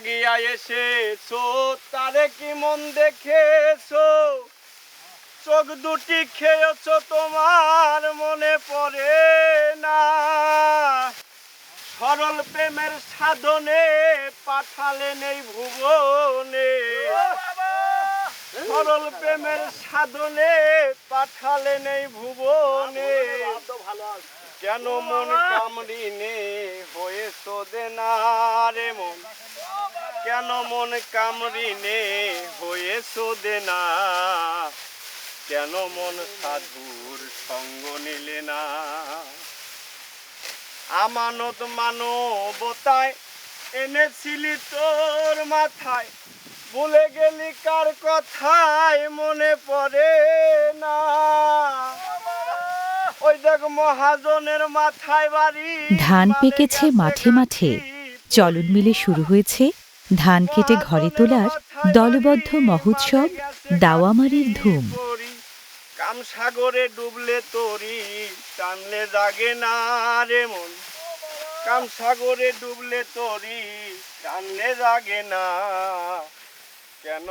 লাগিয়া এসেছ, তারে কি মন দেখেছ? চোখ দুটি খেয়েছ, তোমার মনে পড়ে না? সরল প্রেমের সাধনে পাঠালেন এই ভুবনে। সরল প্রেমের সাধনে পাঠালেন এই ভুবনে। কেন মন কামড়িনে হয়েছ দেনা রে মন। কেন মন কামড়িনে হয়েছ দেনা কেন মন সাধুর সঙ্গ নিলে না? আমানত মানবতায় এনেছিলি তোর মাথায়। ভুলে গেলি কার কথায় মনে পড়ে না ওই দেখ মহাজনের মাথায় বাড়ি ধান পেকেছে মাঠে মাঠে। চলন মিলে শুরু হয়েছে ধান কেটে ঘরে তোলার দলবদ্ধ মহোৎসব দাওয়ামারির ধুম। কাম সাগরে ডুবলে তরি টানলে জাগে না রে মন। কাম সাগরে ডুবলে তরি টানলে জাগে না।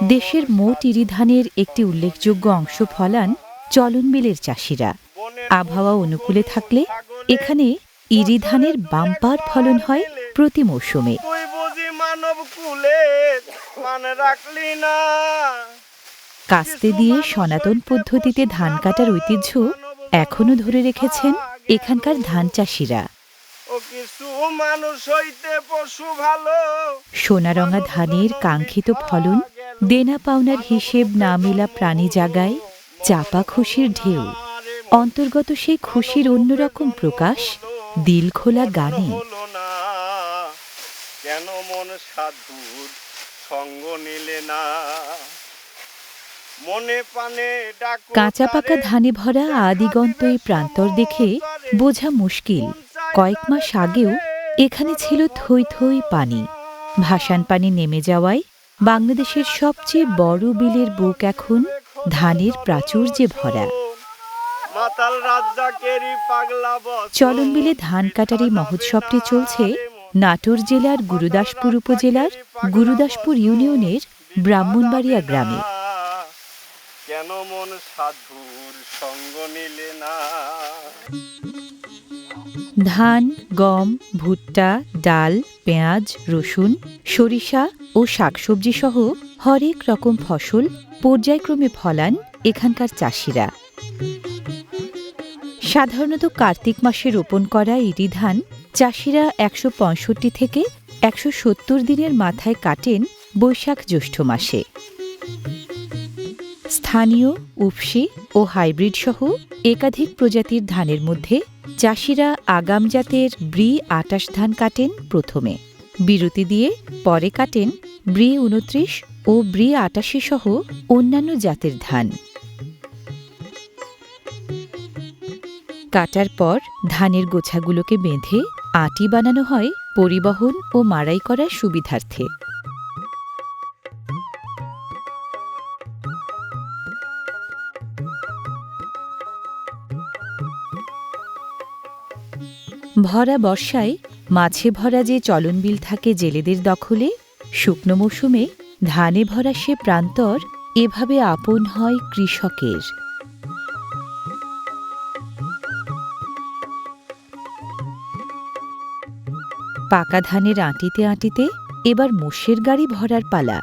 দেশের মোট ইরিধানের একটি উল্লেখযোগ্য অংশ ফলান চলন মিলের চাষিরা। আবহাওয়া অনুকূলে থাকলে এখানে ইরি ধানের বাম্পার ফলন হয় প্রতি মৌসুমে। কাস্তে দিয়ে সনাতন পদ্ধতিতে ধান কাটার ঐতিহ্য এখনও ধরে রেখেছেন এখানকার ধান চাষিরা। সোনারঙা ধানের কাঙ্ক্ষিত ফলন দেনা পাওনার হিসেব না মেলা প্রাণী জাগায় চাপা খুশির ঢেউ। অন্তর্গত সেই খুশির অন্যরকম প্রকাশ দিল খোলা গানে। কেন মন সাধুর সঙ্গ নিলে না? কাঁচা পাকা ধানে ভরা আদিগন্ত এই প্রান্তর দেখে বোঝা মুশকিল। কয়েক মাস আগেও এখানে ছিল থই থই পানি। ভাসান পানি নেমে যাওয়ায় বাংলাদেশের সবচেয়ে বড় বিলের বুক এখন ধানের প্রাচুর্যে ভরা। চলন বিলে ধান কাটার এই মহোৎসবটি চলছে নাটোর জেলার গুরুদাসপুর উপজেলার গুরুদাসপুর ইউনিয়নের ব্রাহ্মণবাড়িয়া গ্রামে। কেন মন সাধুর সঙ্গ নিলে না? ধান গম ভুট্টা ডাল পেঁয়াজ রসুন সরিষা ও শাকসবজি সহ হরেক রকম ফসল পর্যায়ক্রমে ফলান এখানকার চাষিরা। সাধারণত কার্তিক মাসে রোপণ করা ইরি ধান চাষিরা একশো পঁয়ষট্টি থেকে একশো সত্তর দিনের মাথায় কাটেন বৈশাখ জ্যৈষ্ঠ মাসে। স্থানীয় উপসি ও হাইব্রিড সহ একাধিক প্রজাতির ধানের মধ্যে চাষিরা আগাম জাতের ব্রি আটাশ ধান কাটেন প্রথমে। বিরতি দিয়ে পরে কাটেন ব্রি উনত্রিশ ও ব্রি আটাশি সহ অন্যান্য জাতের ধান। কাটার পর ধানের গোছাগুলোকে বেঁধে আটি বানানো হয় পরিবহন ও মাড়াই করার সুবিধার্থে। ভরা বর্ষায় মাছে ভরা যে চলনবিল থাকে জেলেদের দখলে, শুকনো মৌসুমে ধানে ভরা সে প্রান্তর এভাবে আপন হয় কৃষকের। পাকা ধানের আঁটিতে আঁটিতে এবার মোষের গাড়ি ভরার পালা।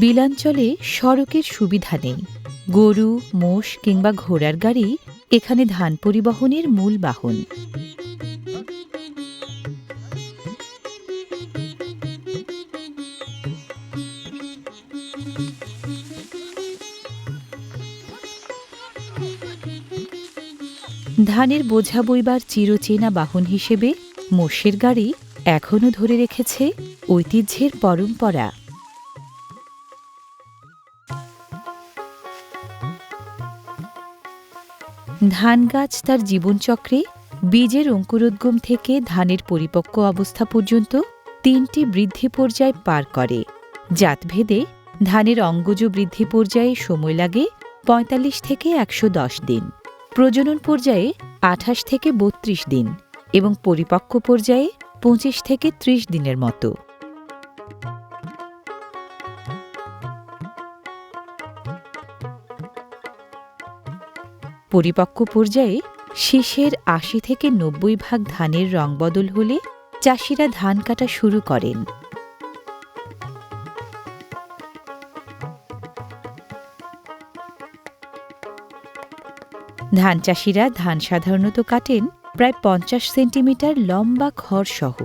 বিলাঞ্চলে সড়কের সুবিধা নেই। গরু, মোষ কিংবা ঘোড়ার গাড়ি এখানে ধান পরিবহনের মূল বাহন। ধানের বোঝা বইবার চিরচেনা বাহন হিসেবে মোষের গাড়ি এখনও ধরে রেখেছে ঐতিহ্যের পরম্পরা। ধান গাছ তার জীবনচক্রে বীজের অঙ্কুরোদ্গম থেকে ধানের পরিপক্ক অবস্থা পর্যন্ত তিনটি বৃদ্ধি পর্যায় পার করে। জাতভেদে ধানের অঙ্গজ বৃদ্ধি পর্যায়ে সময় লাগে পঁয়তাল্লিশ থেকে একশো দশ দিন, প্রজনন পর্যায়ে আঠাশ থেকে বত্রিশ দিন এবং পরিপক্ক পর্যায়ে পঁচিশ থেকে ত্রিশ দিনের মতো। পরিপক্ক পর্যায়ে শীষের আশি থেকে নব্বই ভাগ ধানের রং বদল হলে চাষিরা ধান কাটা শুরু করেন। ধান চাষিরা ধান সাধারণত কাটেন প্রায় পঞ্চাশ সেন্টিমিটার লম্বা খড় সহ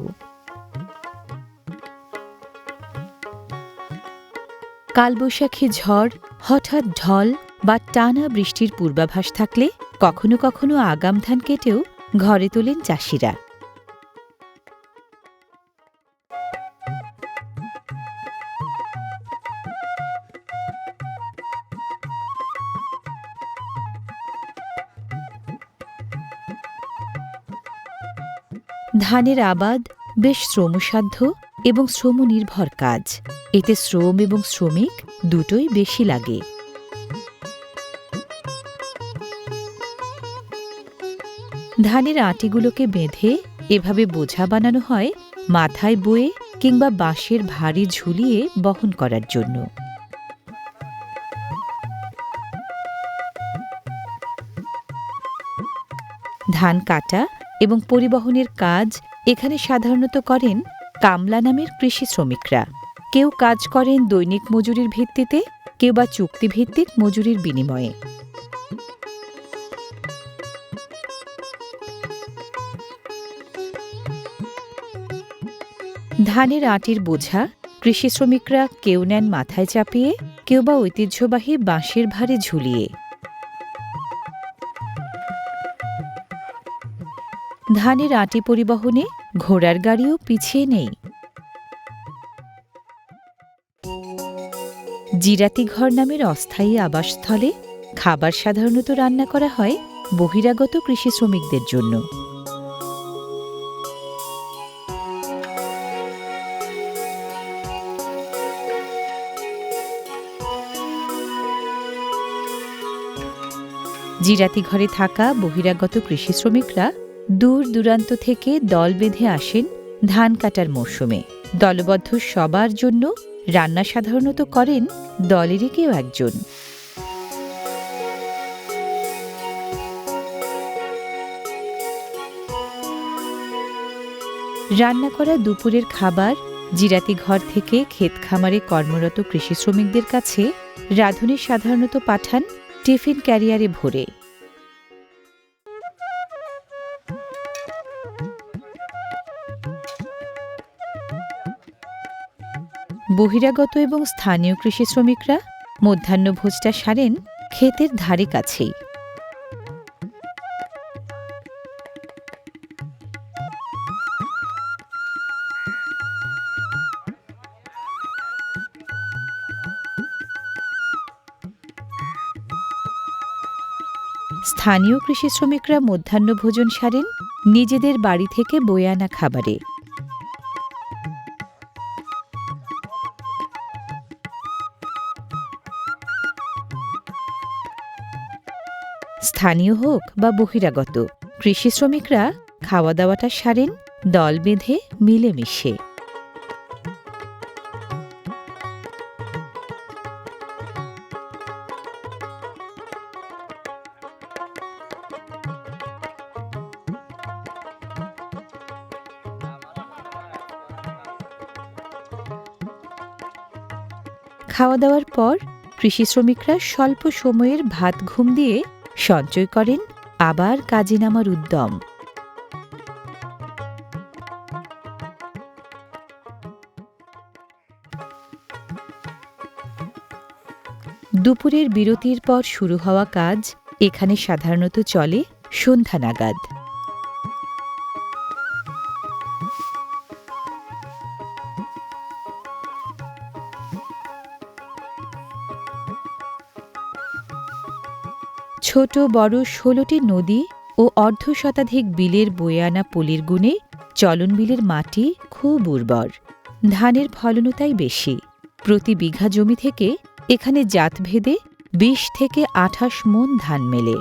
কালবৈশাখী ঝড় হঠাৎ ঢল বা টানা বৃষ্টির পূর্বাভাস থাকলে কখনো কখনো আগাম ধান কেটেও ঘরে তোলেন চাষিরা। ধানের আবাদ বেশ শ্রমসাধ্য এবং শ্রমনির্ভর কাজ। এতে শ্রম এবং শ্রমিক দুটোই বেশি লাগে। ধানের আটিগুলোকে বেঁধে এভাবে বোঝা বানানো হয় মাথায় বয়ে কিংবা বাঁশের ভারী ঝুলিয়ে বহন করার জন্য। ধান কাটা এবং পরিবহনের কাজ এখানে সাধারণত করেন কামলা নামের কৃষি শ্রমিকরা। কেউ কাজ করেন দৈনিক মজুরির ভিত্তিতে, কেউ বা চুক্তিভিত্তিক মজুরির বিনিময়ে। ধানের আটির বোঝা, কৃষি শ্রমিকরা কেউ নেন মাথায় চাপিয়ে, কেউ বা ঐতিহ্যবাহী বাঁশের ভারে ঝুলিয়ে। ধানের আটি পরিবহনে ঘোড়ার গাড়িও পিছিয়ে নেই। জিরাতি ঘর নামের অস্থায়ী আবাসস্থলে খাবার সাধারণত রান্না করা হয় বহিরাগত কৃষি শ্রমিকদের জন্য। জিরাতি ঘরে থাকা বহিরাগত কৃষি শ্রমিকরা দূর দূরান্ত থেকে দল বেঁধে আসেন ধান কাটার মরশুমে। দলবদ্ধ সবার জন্য রান্না সাধারণত করেন দলেরই কেউ একজন। রান্না করা দুপুরের খাবার জিরাতি ঘর থেকে ক্ষেত খামারে কর্মরত কৃষি শ্রমিকদের কাছে রাঁধুনি সাধারণত পাঠান টিফিন ক্যারিয়ারে ভরে। বহিরাগত এবং স্থানীয় কৃষি শ্রমিকরা মধ্যাহ্নভোজটা সারেন ক্ষেতের ধারে কাছেই। স্থানীয় কৃষি শ্রমিকরা মধ্যাহ্নভোজন সারেন নিজেদের বাড়ি থেকে বয়ে আনা খাবারে। স্থানীয় হোক বা বহিরাগত, কৃষি শ্রমিকরা খাওয়া দাওয়াটা সারেন, দল বেঁধে মিলেমিশে। খাওয়া দাওয়ার পর কৃষি শ্রমিকরা স্বল্প সময়ের ভাত ঘুম দিয়ে সঞ্চয় করেন আবার কাজে নামার উদ্যম। দুপুরের বিরতির পর শুরু হওয়া কাজ এখানে সাধারণত চলে সন্ধ্যা নাগাদ। ছোট, বড় ষোলোটি নদী ও অর্ধ শতাধিক বিলের বয়ে আনা পলির গুণে চলন বিলের মাটি খুব উর্বর। ধানের ফলনও তাই বেশি। প্রতি বিঘা জমি থেকে এখানে জাতভেদে বিশ থেকে আঠাশ মন ধান মেলে।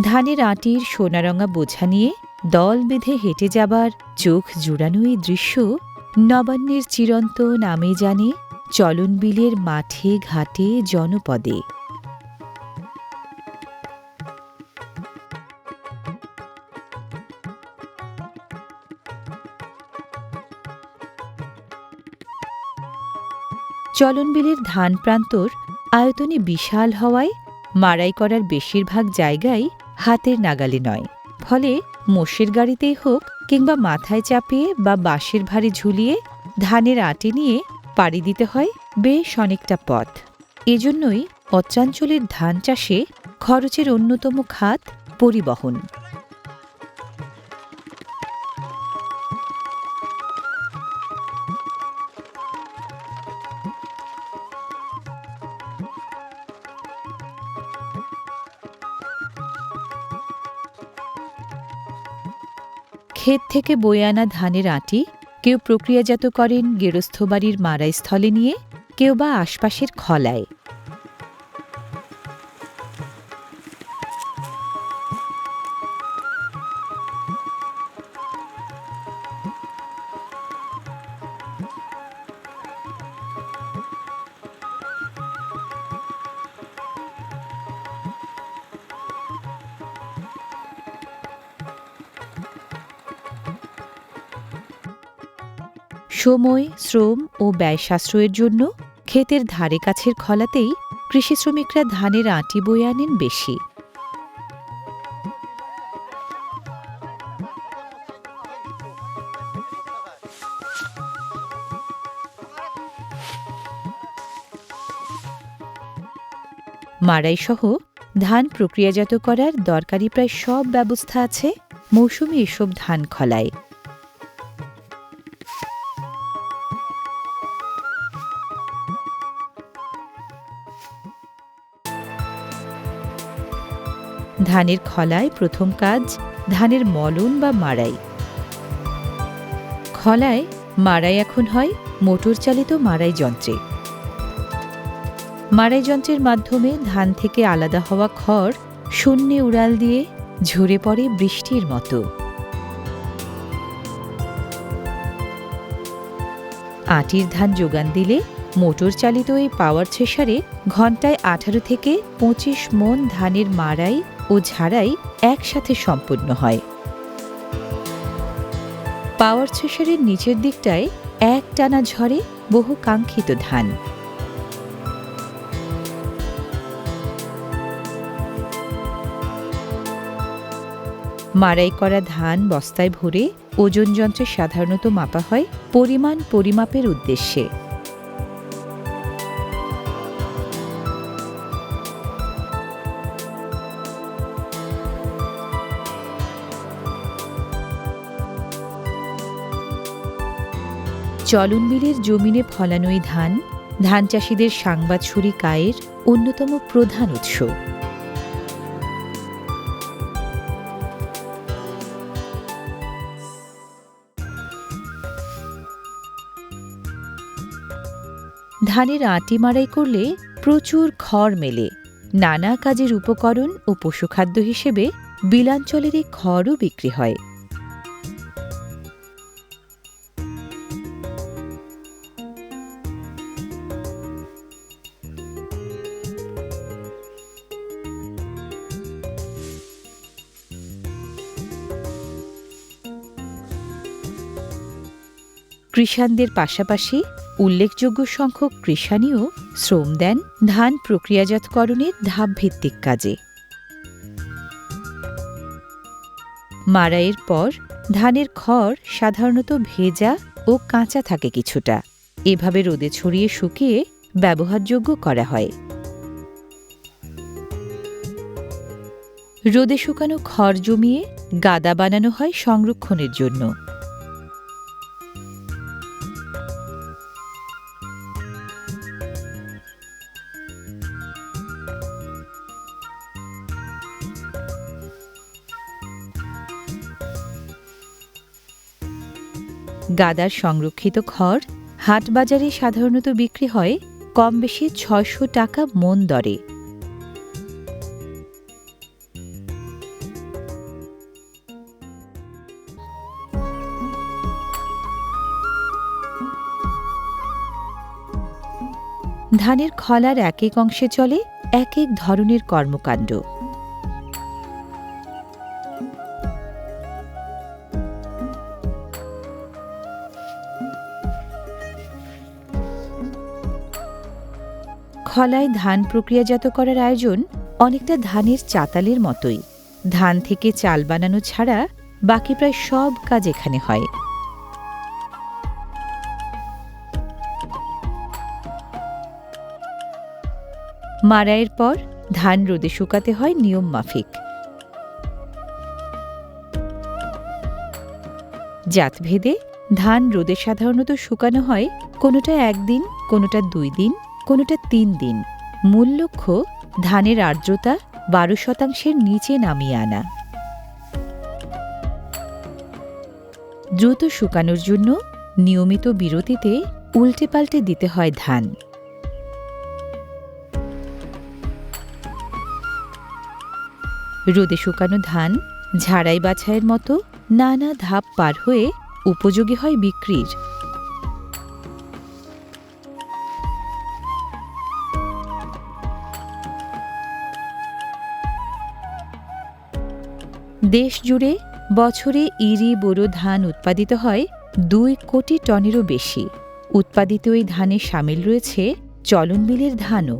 ধানের আটির সোনারঙা বোঝা নিয়ে দল বেঁধে হেঁটে যাবার চোখ জুড়ানো এই দৃশ্য নবান্নের চিরন্ত নামে জানে চলন বিলের মাঠে ঘাটে জনপদে। চলনবিলের ধান প্রান্তর আয়তনে বিশাল হওয়ায় মারাই করার বেশিরভাগ জায়গায় হাতের নাগালে নয়। ফলে মোষের গাড়িতেই হোক কিংবা মাথায় চাপিয়ে বা বাঁশের ভারে ঝুলিয়ে ধানের আটি নিয়ে পাড়ি দিতে হয় বেশ অনেকটা পথ। এজন্যই অত্রাঞ্চলের ধান চাষে খরচের অন্যতম খাত পরিবহন। ক্ষেত থেকে বয়ে আনা ধানের আটি কেউ প্রক্রিয়াজাত করেন গেরস্থ বাড়ির মারাইস্থলে নিয়ে, কেউ বা আশপাশের খলায়। সময়, শ্রম ও ব্যয় সাশ্রয়ের জন্য ক্ষেতের ধারে কাছের খলাতেই কৃষি শ্রমিকরা ধানের আঁটি বয়ে আনেন বেশি। মাড়াই সহ ধান প্রক্রিয়াজাত করার দরকারি প্রায় সব ব্যবস্থা আছে মৌসুমি এসব ধান খলায়। ধানের খলায় প্রথম কাজ ধানের মলন বা মাড়াই। খলায় মাড়াই এখন হয় মোটর চালিত মাড়াই যন্ত্রে। মাড়াই যন্ত্রের মাধ্যমে ধান থেকে আলাদা হওয়া খড় শূন্যে উড়াল দিয়ে ঝরে পড়ে বৃষ্টির মতো। আটির ধান যোগান দিলে মোটর চালিত এই পাওয়ার থ্রেশারে ঘন্টায় আঠারো থেকে পঁচিশ মন ধানের মাড়াই ও ঝাড়াই একসাথে সম্পূর্ণ হয়। পাওয়ার থ্রেশারের নিচের দিকটায় এক টানা ঝরে বহু কাঙ্ক্ষিত ধান। মারাই করা ধান বস্তায় ভরে ওজন যন্ত্রে সাধারণত মাপা হয় পরিমাণ পরিমাপের উদ্দেশ্যে। চলন বিলের জমিনে ফলানো এই ধান ধান চাষিদের সাংবাদ ছুরি কায়ের অন্যতম প্রধান উৎস। ধানের আটি মাড়াই করলে প্রচুর খড় মেলে। নানা কাজের উপকরণ ও পশুখাদ্য হিসেবে বিলাঞ্চলের এই খড়ও বিক্রি হয়। কৃষাণদের পাশাপাশি উল্লেখযোগ্য সংখ্যক কৃষাণীও শ্রম দেন ধান প্রক্রিয়াজাতকরণের ধাপভিত্তিক কাজে। মাড়াইয়ের পর ধানের খড় সাধারণত ভেজা ও কাঁচা থাকে কিছুটা। এভাবে রোদে ছড়িয়ে শুকিয়ে ব্যবহারযোগ্য করা হয়। রোদে শুকানো খড় জমিয়ে গাদা বানানো হয় সংরক্ষণের জন্য। গাদার সংরক্ষিত খড় হাট বাজারে সাধারণত বিক্রি হয় কম বেশি ছয়শো টাকা মন দরে। ধানের খলার এক এক অংশে চলে এক এক ধরনের কর্মকাণ্ড। খলায় ধান প্রক্রিয়াজাত করার আয়োজন অনেকটা ধানের চাতালের মতোই। ধান থেকে চাল বানানো ছাড়া বাকি প্রায় সব কাজ এখানে হয়। মাড়াইয়ের পর ধান রোদে শুকাতে হয় নিয়ম মাফিক। জাতভেদে ধান রোদে সাধারণত শুকানো হয় কোনোটা একদিন, কোনোটা দুই দিন কোনোটা তিন দিন। মূল লক্ষ্য, ধানের আর্দ্রতা বারো শতাংশের নিচে নামিয়ে আনা। দ্রুত শুকানোর জন্য নিয়মিত বিরতিতে উল্টে পাল্টে দিতে হয় ধান। রোদে শুকানো ধান ঝাড়াই বাছাইয়ের মতো নানা ধাপ পার হয়ে উপযোগী হয় বিক্রির। দেশ জুড়ে বছরে ইরি বোরো ধান উৎপাদিত হয় দুই কোটি টনেরও বেশি। উৎপাদিত এই ধানে সামিল রয়েছে চলন বিলের ধানও।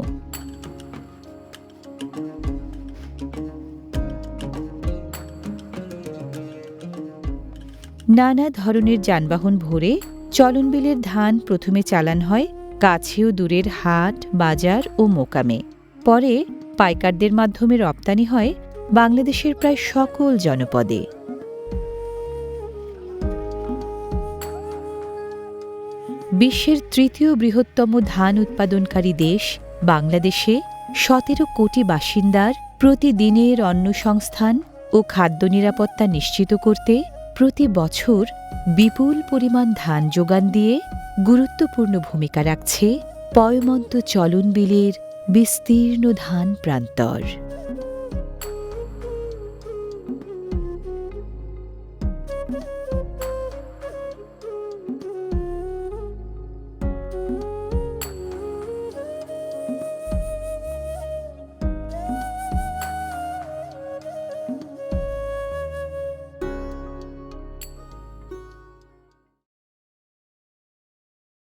নানা ধরনের যানবাহন ভরে চলন বিলের ধান প্রথমে চালান হয় কাছেও দূরের হাট, বাজার ও মোকামে। পরে পাইকারদের মাধ্যমে রপ্তানি হয় বাংলাদেশের প্রায় সকল জনপদে। বিশ্বের তৃতীয় বৃহত্তম ধান উৎপাদনকারী দেশ বাংলাদেশে সতেরো কোটি বাসিন্দার প্রতিদিনের অন্ন সংস্থান ও খাদ্য নিরাপত্তা নিশ্চিত করতে প্রতি বছর বিপুল পরিমাণ ধান যোগান দিয়ে গুরুত্বপূর্ণ ভূমিকা রাখছে পয়মন্ত চলন বিলের বিস্তীর্ণ ধান প্রান্তর।